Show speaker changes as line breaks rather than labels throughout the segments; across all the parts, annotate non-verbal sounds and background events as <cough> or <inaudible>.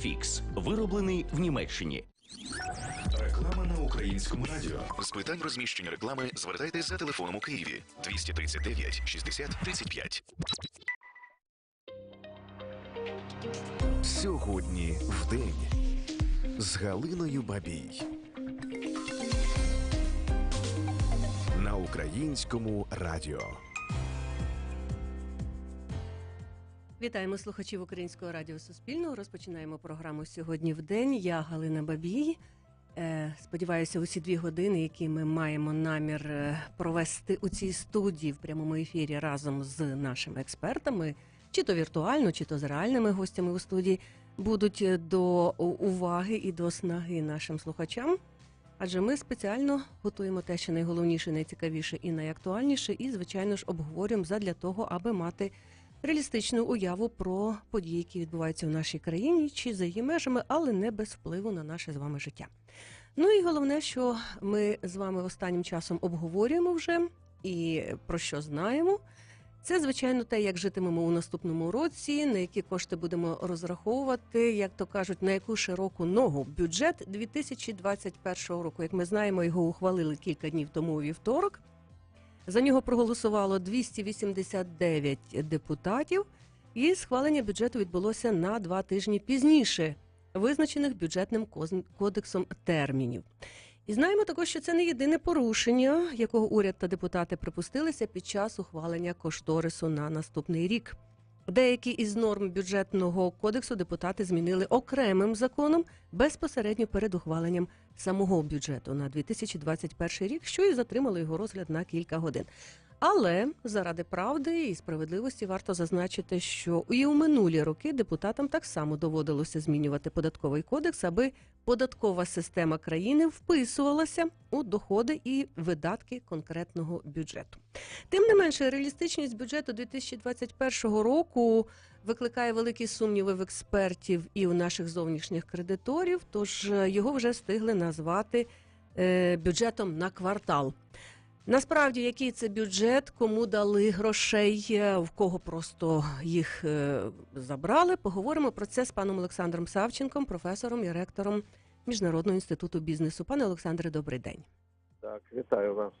Фікс вироблений в Німеччині.
Реклама на українському радіо.
З питань розміщення реклами звертайтесь за телефоном у Києві 239 60 35.
Сьогодні в день з Галиною Бабій. На українському радіо.
Вітаємо слухачів Українського радіо Суспільного. Розпочинаємо програму сьогодні в день. Я Галина Бабій. Е, Сподіваюся, усі дві години, які ми маємо намір е, провести у цій студії в прямому ефірі разом з нашими експертами, чи то віртуально, чи то з реальними гостями у студії, будуть е, до уваги і до снаги нашим слухачам. Адже ми спеціально готуємо те, що найголовніше, найцікавіше і найактуальніше, і, звичайно ж, обговорюємо задля того, аби мати реалістичну уяву про події, які відбуваються в нашій країні чи за її межами, але не без впливу на наше з вами життя. Ну і головне, що ми з вами останнім часом обговорюємо вже і про що знаємо. Це, звичайно, те, як житимемо у наступному році, на які кошти будемо розраховувати, як то кажуть, на яку широку ногу бюджет 2021 року. Як ми знаємо, його ухвалили кілька днів тому у вівторок. За нього проголосувало 289 депутатів, і схвалення бюджету відбулося на два тижні пізніше, визначених бюджетним кодексом термінів. І знаємо також, що це не єдине порушення, якого уряд та депутати припустилися під час ухвалення кошторису на наступний рік. Деякі із норм бюджетного кодексу депутати змінили окремим законом безпосередньо перед ухваленням самого бюджету на 2021 рік, що і затримало його розгляд на кілька годин. Але заради правди і справедливості варто зазначити, що і у минулі роки депутатам так само доводилося змінювати податковий кодекс, аби податкова система країни вписувалася у доходи і видатки конкретного бюджету. Тим не менше, реалістичність бюджету 2021 року викликає великі сумніви в експертів і у наших зовнішніх кредиторів. Тож е, його вже встигли назвати е, бюджетом на квартал. Насправді, який це бюджет, кому дали грошей, е, в кого просто їх е, забрали. Поговоримо про це з паном Олександром Савченком, професором і ректором Міжнародного інституту бізнесу. Пане Олександре, добрий день.
Так, вітаю вас.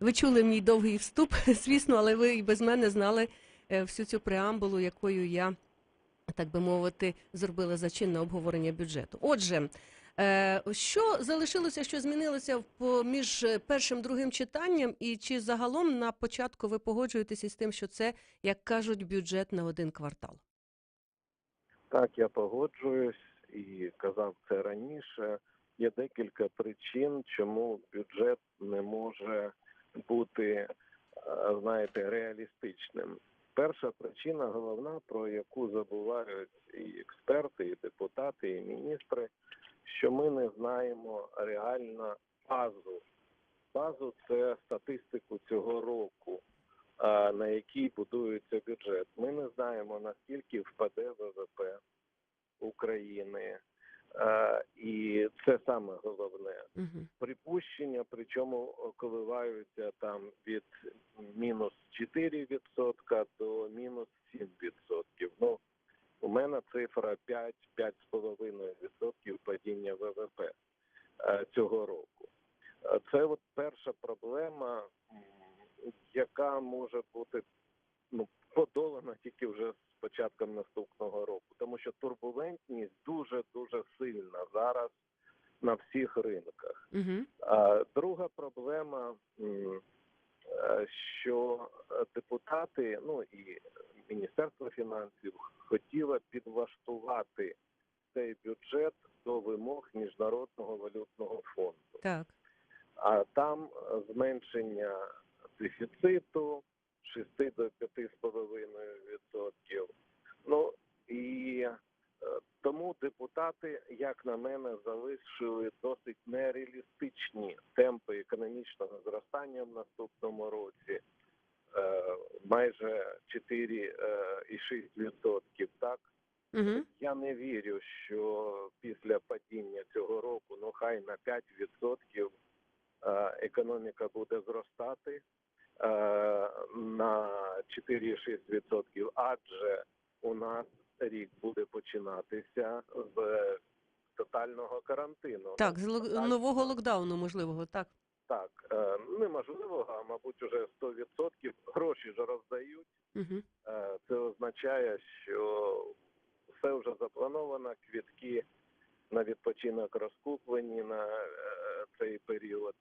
Ви чули мій довгий вступ, <laughs> звісно, але ви і без мене знали е, всю цю преамбулу, якою я, так би мовити, зробила зачинне обговорення бюджету. Отже, що залишилося, що змінилося між першим другим читанням, і чи загалом на початку ви погоджуєтеся із тим, що це, як кажуть, бюджет на один квартал?
Так, я погоджуюсь і казав це раніше. Є декілька причин, чому бюджет не може бути, е, знаєте, реалістичним. Перша причина, головна, про яку забувають і експерти, і депутати, і міністри, що ми не знаємо реально базу. Базу це статистику цього року, на якій будується бюджет. Ми не знаємо наскільки впаде ВВП України, і це саме головне. Припущення, причому коливаються там від мінус 4% до мінус 7%. Ну, у мене цифра 5-5,5% падіння ВВП е, цього року. Е, Це от перша проблема, яка може бути ну, подолана тільки вже з початком наступного року, тому що турбулентність дуже дуже сильна зараз на всіх ринках.
Угу.
А друга проблема, е, що депутати, ну і Міністерство фінансів хотіло підлаштувати цей бюджет до вимог міжнародного валютного фонду.
Так.
А там е, зменшення дефіциту 6 до 5,5%. Ну і е, тому депутати, як на мене, залишили досить нереалістичні темпи економічного зростання в наступному році. Е, Майже 4,6%, так?
Угу.
Я не вірю, що після падіння цього року, ну хай на 5% е, економіка буде зростати е, на 4,6%, адже у нас рік буде починатися з е, тотального карантину.
Так, з лок- нового локдауну, можливого, так.
Неможливо, а мабуть, уже 100% гроші ж роздають.
Угу.
Це означає, що все вже заплановано, квітки на відпочинок розкуплені на е, цей період.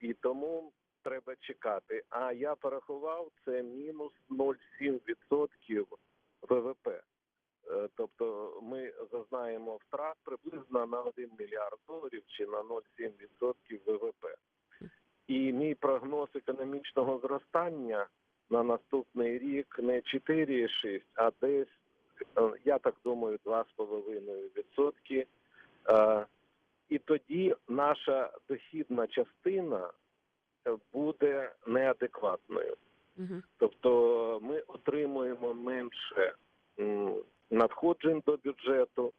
І тому треба чекати. А я порахував, це мінус 0,7% ВВП. Е, Тобто ми зазнаємо втрат приблизно на 1 мільярд доларів чи на 0,7% ВВП. І мій прогноз економічного зростання на наступний рік не 4,6, а десь, е, я так думаю, 2,5%. Е, І тоді наша дохідна частина буде неадекватною.
Угу.
Тобто ми отримуємо менше надходжень до бюджету,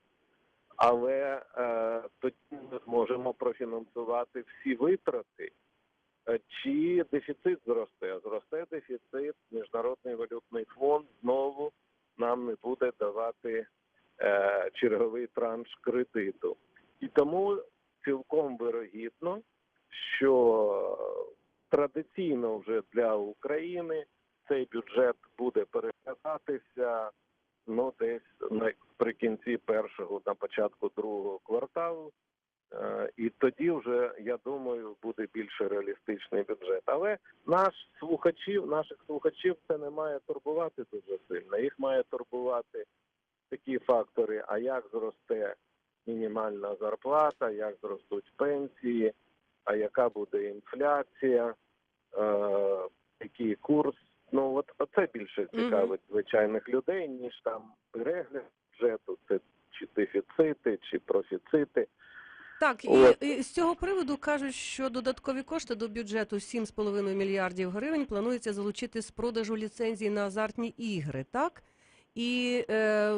але е, тоді ми зможемо профінансувати всі витрати. Е, Чи дефіцит зросте? Зросте дефіцит, Міжнародний валютний фонд знову нам не буде давати е, черговий транш кредиту. І тому цілком вирогідно, що традиційно вже для України цей бюджет буде переглядатися ну десь наприкінці першого на початку другого кварталу. Е, І тоді вже я думаю буде більш реалістичний бюджет. Але наш слухачів, наших слухачів це не має турбувати дуже сильно. Їх має турбувати такі фактори: а як зросте мінімальна зарплата, як зростуть пенсії, а яка буде інфляція, е, який курс. Ну от оце більше цікавить звичайних людей, ніж там перегляд бюджету, це чи дефіцити, чи профіцити.
Так, і, і з цього приводу кажуть, що додаткові кошти до бюджету 7,5 мільярдів гривень планується залучити з продажу ліцензій на азартні ігри, так? І е,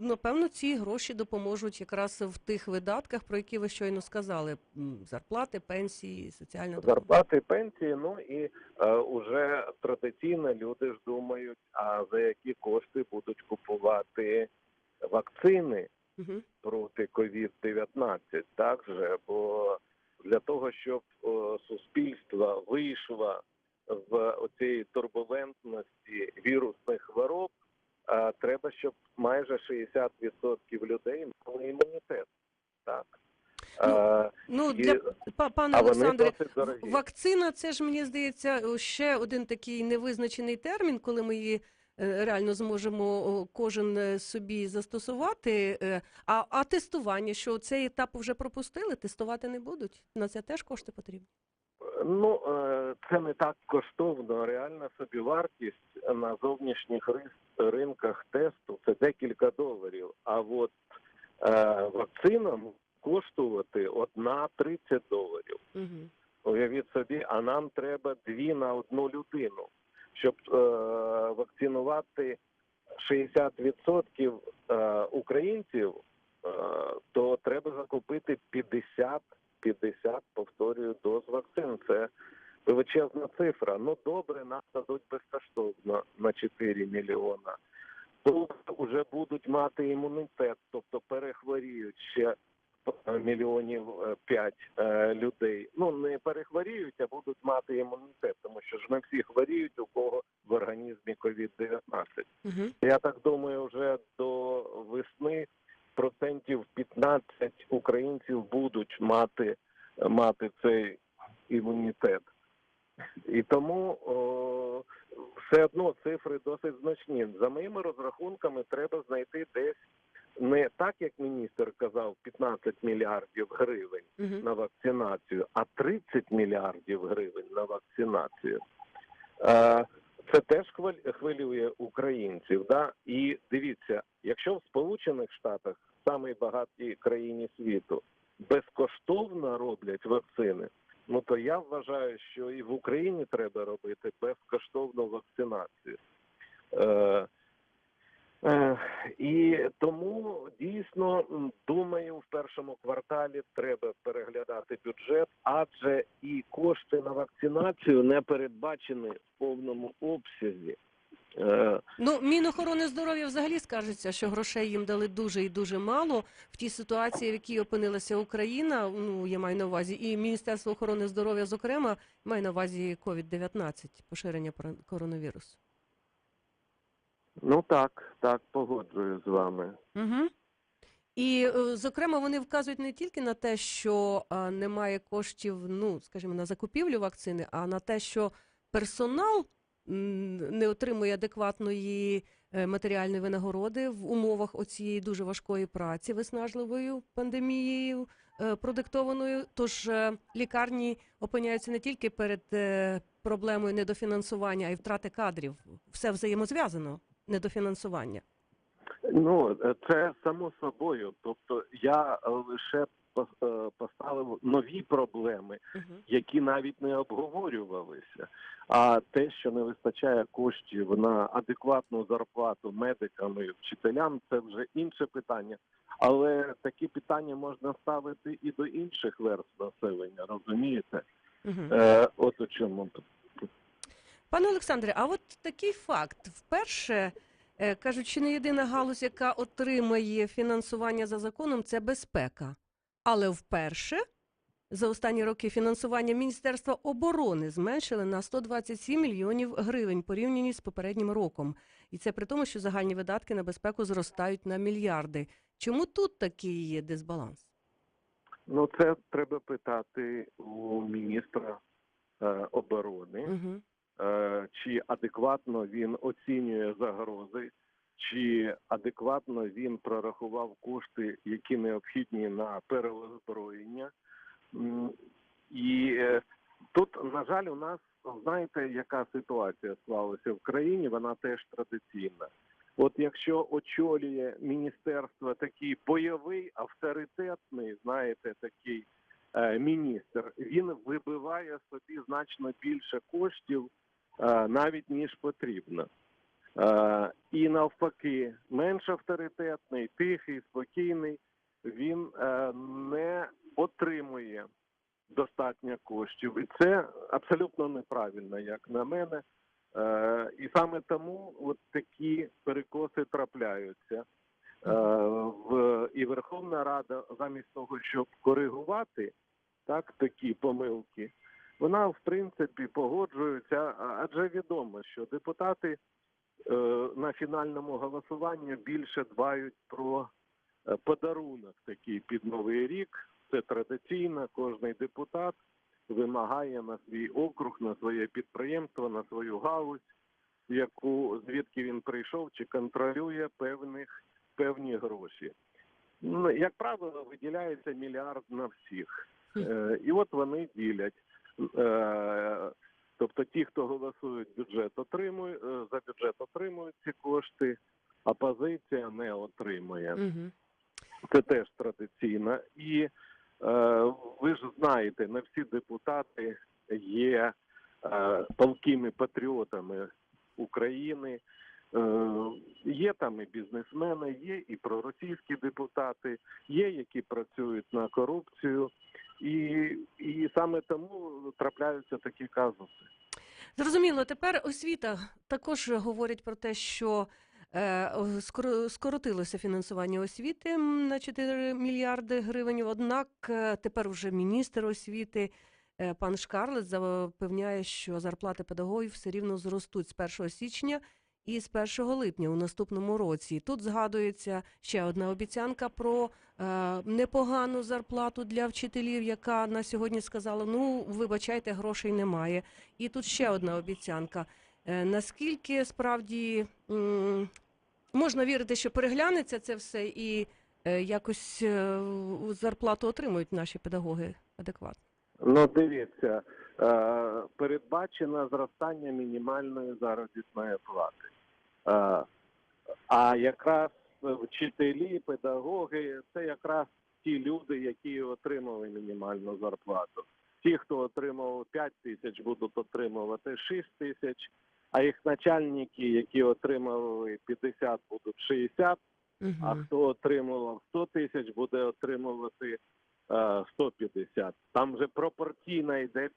напевно ці гроші допоможуть якраз в тих видатках, про які ви щойно сказали: зарплати, пенсії, соціальна допомога.
Зарплати, пенсії, ну і е, уже традиційно люди ж думають, а за які кошти будуть купувати вакцини
Угу.
проти COVID-19, так же, бо для того, щоб суспільство вийшло в оцій турбулентності вірусних хвороб, е, треба, щоб майже 60% людей мали імунітет. Так. Е,
Ну, для па- пане
а
Олександре. Вакцина це ж мені здається ще один такий невизначений термін, коли ми її реально зможемо кожен е, собі застосувати. Е, А, а тестування, що цей етап вже пропустили, тестувати не будуть. На це теж кошти потрібні.
Ну, е, це не так коштовно. Реальна собівартість на зовнішніх ринках тесту це декілька доларів. А от е, вакцина коштувати одна 30 доларів.
Угу.
Уявіть собі, а нам треба дві на одну людину, щоб е, вакцинувати 60% е, українців, е, то треба закупити 50, 50, повторюю, доз вакцин. Це величезна цифра. Ну добре, нам дадуть безкоштовно на 4 мільйона. Тут вже будуть мати імунітет, тобто перехворіють ще мільйонів е, п'ять е, людей. Ну не перехворіють, а будуть мати імунітет, тому що ж не всі хворіють, у кого в організмі COVID-19.
Угу.
Я так думаю, вже до весни процентів 15 українців будуть мати, мати цей імунітет. І тому о, все одно цифри досить значні. За моїми розрахунками, треба знайти десь не так, як міністр казав, 15 мільярдів гривень
Угу.
на вакцинацію, а 30 мільярдів гривень на вакцинацію. Е, Це теж хвилює українців. Да? І дивіться, якщо в Сполучених Штатах, самій багатій країні світу, безкоштовно роблять вакцини, ну то я вважаю, що і в Україні треба робити безкоштовну вакцинацію. Е, І тому дійсно думаю, в першому кварталі треба переглядати бюджет, адже і кошти на вакцинацію не передбачені в повному обсязі. Е,
Ну, Мінохорони здоров'я взагалі скажеться, що грошей їм дали дуже і дуже мало в тій ситуації, в якій опинилася Україна. Ну я маю на увазі, і Міністерство охорони здоров'я, зокрема, має на увазі COVID-19, поширення про- коронавірусу.
Ну так, так, погоджуюсь з вами.
Угу. І, е, зокрема, вони вказують не тільки на те, що немає коштів, ну, скажімо, на закупівлю вакцини, а на те, що персонал не отримує адекватної е, матеріальної винагороди в умовах оцієї дуже важкої праці, виснажливою пандемією е, продиктованою. Тож лікарні опиняються не тільки перед проблемою недофінансування, а й втрати кадрів. Все взаємозв'язано, недофінансування.
Ну, е, це само собою. Тобто я е, лише е, поставив нові проблеми, які навіть не обговорювалися. А те, що не вистачає коштів на адекватну зарплату медикам і вчителям, це вже інше питання. Але такі питання можна ставити і до інших верств населення, розумієте?
Угу.
Е, от у чому
Пане Олександре, а от такий факт. Вперше е, кажуть, що не єдина галузь, яка отримає фінансування за законом, це безпека. Але вперше за останні роки фінансування Міністерства оборони зменшили на 127 мільйонів гривень порівняно з попереднім роком. І це при тому, що загальні видатки на безпеку зростають на мільярди. Чому тут такий є дисбаланс?
Ну, це треба питати у міністра е, оборони.
Угу.
Е, чи адекватно він оцінює загрози, чи адекватно він прорахував кошти, які необхідні на переозброєння. І е, тут, на жаль, у нас знаєте, яка ситуація склалася в країні, вона теж традиційна. От якщо очолює міністерство такий бойовий, авторитетний, знаєте, такий е, міністр, він вибиває собі значно більше коштів, навіть ніж потрібно. Е, І навпаки, менш авторитетний, тихий, спокійний, він е, не отримує достатньо коштів. І це абсолютно неправильно, як на мене. Е, І саме тому от такі перекоси трапляються. Е, в і Верховна Рада, замість того, щоб коригувати так такі помилки, вона в принципі погоджується, адже відомо, що депутати е, на фінальному голосуванні більше дбають про е, подарунок такий під новий рік. Це традиційно. Кожний депутат вимагає на свій округ, на своє підприємство, на свою галузь, яку звідки він прийшов, чи контролює певних певні гроші. Ну, як правило, виділяється мільярд на всіх. Е, і от вони ділять. Е, тобто ті, хто голосують бюджет, отримують е, за бюджет отримують ці кошти, опозиція не отримує.
Угу.
Це теж традиційно. І е, ви ж знаєте, не всі депутати є е, палкими патріотами України. Е, є там і бізнесмени, є і проросійські депутати, є які працюють на корупцію, і, і саме тому трапляються такі казуси.
Зрозуміло, тепер освіта також говорить про те, що е, скоро- скоротилося фінансування освіти на 4 мільярди гривень. Однак е, тепер вже міністр освіти е, пан Шкарлет запевняє, що зарплати педагогів все рівно зростуть з 1 січня і з 1 липня у наступному році. Тут згадується ще одна обіцянка про е, непогану зарплату для вчителів, яка на сьогодні сказала: ну вибачайте, грошей немає. І тут ще одна обіцянка. Е, Наскільки справді м, можна вірити, що переглянеться це все і е, якось е, зарплату отримують наші педагоги адекватно?
Ну, дивіться, е, передбачено зростання мінімальної заробітної плати. Е, а якраз вчителі, педагоги це якраз ті люди, які отримали мінімальну зарплату. Ті, хто отримав 5 тисяч, будуть отримувати 6 тисяч, а їх начальники, які отримали 50, будуть 60, а
Угу.
хто отримував 100 тисяч, буде отримувати е, 150. Там вже пропорційно йде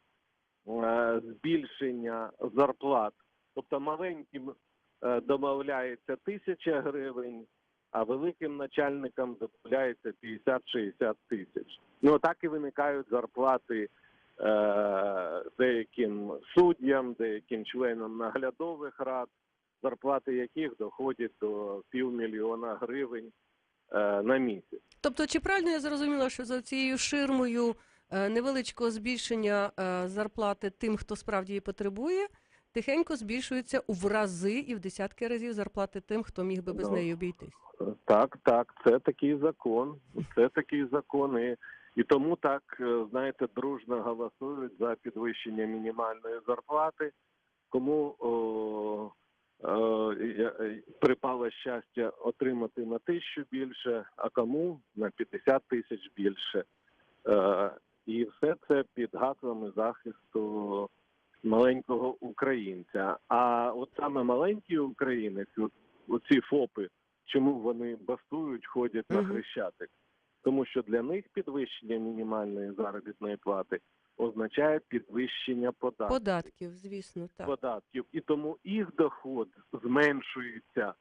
е, збільшення зарплат. Тобто маленьким е, домовляється тисяча гривень, а великим начальникам домовляється 50-60 тисяч. Ну так і виникають зарплати е, деяким суддям, деяким членам наглядових рад, зарплати яких доходять до півмільйона гривень е, на місяць.
Тобто, чи правильно я зрозуміла, що за цією ширмою е, невеличкого збільшення е, зарплати тим, хто справді її потребує, тихенько збільшується в рази і в десятки разів зарплати тим, хто міг би без
Ну,
неї обійтись?
Так, так, це такий закон. Це такий закон. І, і тому так, е, знаєте, дружно голосують за підвищення мінімальної зарплати. Кому о, о, е, припало щастя отримати на тисячу більше, а кому на 50 тисяч більше. Е, і все це під гаслами захисту маленького українця. А от саме маленький українець, от, оці ФОПи, чому вони бастують, ходять на хрещатик? Тому що для них підвищення мінімальної заробітної плати означає підвищення податків.
Податків, звісно, так.
податків, і тому їх доход зменшується,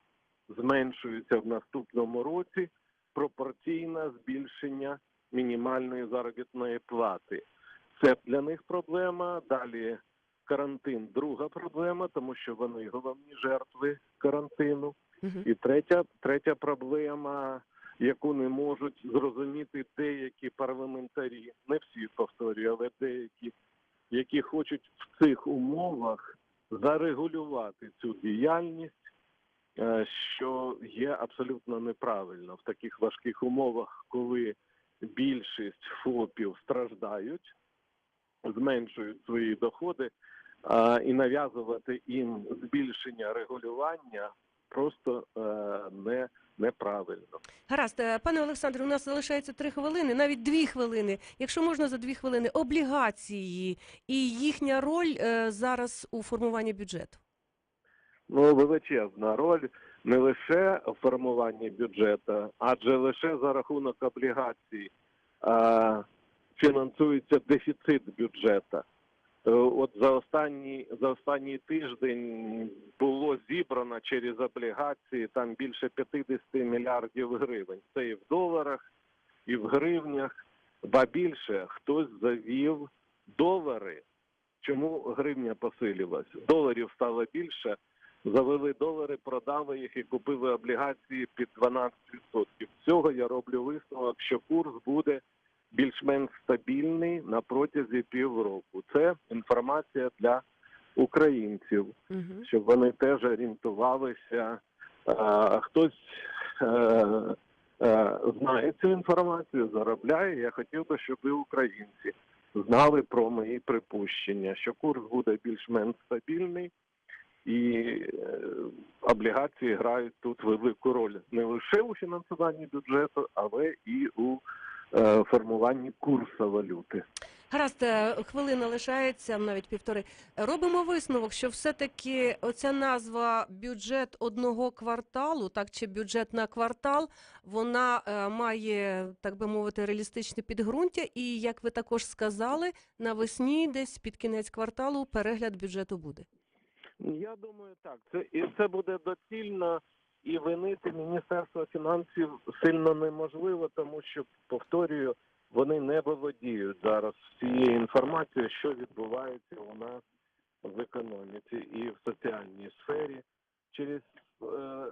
зменшується в наступному році пропорційно збільшення мінімальної заробітної плати. Це для них проблема. Далі карантин друга проблема, тому що вони головні жертви карантину. І третя, третя проблема, яку не можуть зрозуміти деякі парламентарі, не всі повторюю, але деякі, які хочуть в цих умовах зарегулювати цю діяльність, е, що є абсолютно неправильно. В таких важких умовах, коли більшість ФОПів страждають, зменшують свої доходи, і нав'язувати їм збільшення регулювання просто е, не неправильно.
Гаразд, Е, пане Олександре, у нас залишається три хвилини, навіть дві хвилини. Якщо можна за дві хвилини, облігації і їхня роль е, зараз у формуванні бюджету.
Ну, величезна роль не лише в формуванні бюджету, адже лише за рахунок облігацій а, фінансується дефіцит бюджету. Е, От за останній за останній тиждень було зібрано через облігації там більше 50 мільярдів гривень. Це і в доларах, і в гривнях. Ба більше хтось завів долари. Чому гривня посилилась? Доларів стало більше. Завели долари, продали їх і купили облігації під 12%. З цього я роблю висновок, що курс буде більш-менш стабільний на протязі півроку. Це інформація для українців,
Угу.
щоб вони теж орієнтувалися. А, хтось е, е, знає цю інформацію, заробляє. Я хотів би, щоб і українці знали про мої припущення, що курс буде більш-менш стабільний. І е, облігації грають тут велику роль не лише у фінансуванні бюджету, але і у формуванні курсу валюти.
Гаразд, е, хвилина лишається, навіть півтори. Робимо висновок, що все-таки оця назва бюджет одного кварталу, так чи бюджет на квартал, вона е, має, так би мовити, реалістичне підґрунтя. І як ви також сказали, навесні, десь під кінець кварталу, перегляд бюджету буде.
Я думаю, так. Це і це буде доцільно і винити Міністерство фінансів сильно неможливо, тому що повторюю, вони не володіють зараз всією інформацією, що відбувається у нас в економіці і в соціальній сфері. Через е,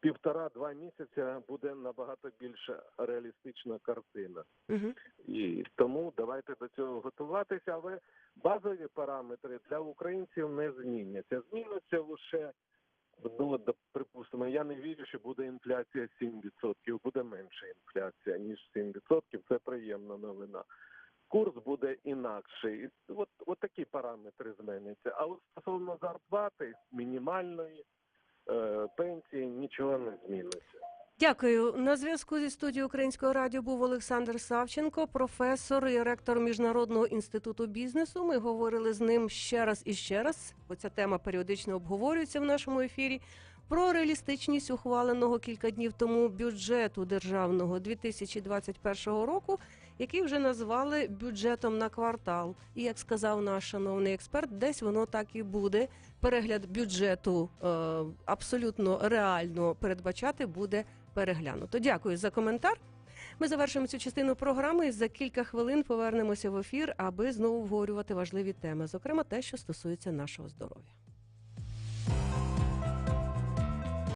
півтора-два місяця буде набагато більш реалістична картина.
Угу.
І тому давайте до цього готуватися. Але базові параметри для українців не зміняться. Зміниться лише ну, припустимо, я не вірю, що буде інфляція 7%, буде менша інфляція, ніж 7%. Це приємна новина. Курс буде інакший. От, от такі параметри зміняться. А от стосовно зарплати мінімальної е, пенсії нічого не зміниться.
Дякую. На зв'язку зі студією Українського радіо був Олександр Савченко, професор і ректор Міжнародного інституту бізнесу. Ми говорили з ним ще раз і ще раз, бо ця тема періодично обговорюється в нашому ефірі. Про реалістичність ухваленого кілька днів тому бюджету державного 2021 року який вже назвали бюджетом на квартал. І як сказав наш шановний експерт, десь воно так і буде. Перегляд бюджету е, абсолютно реально передбачати буде переглянуто. Дякую за коментар. Ми завершимо цю частину програми і за кілька хвилин повернемося в ефір, аби знову вговорювати важливі теми, зокрема те, що стосується нашого здоров'я.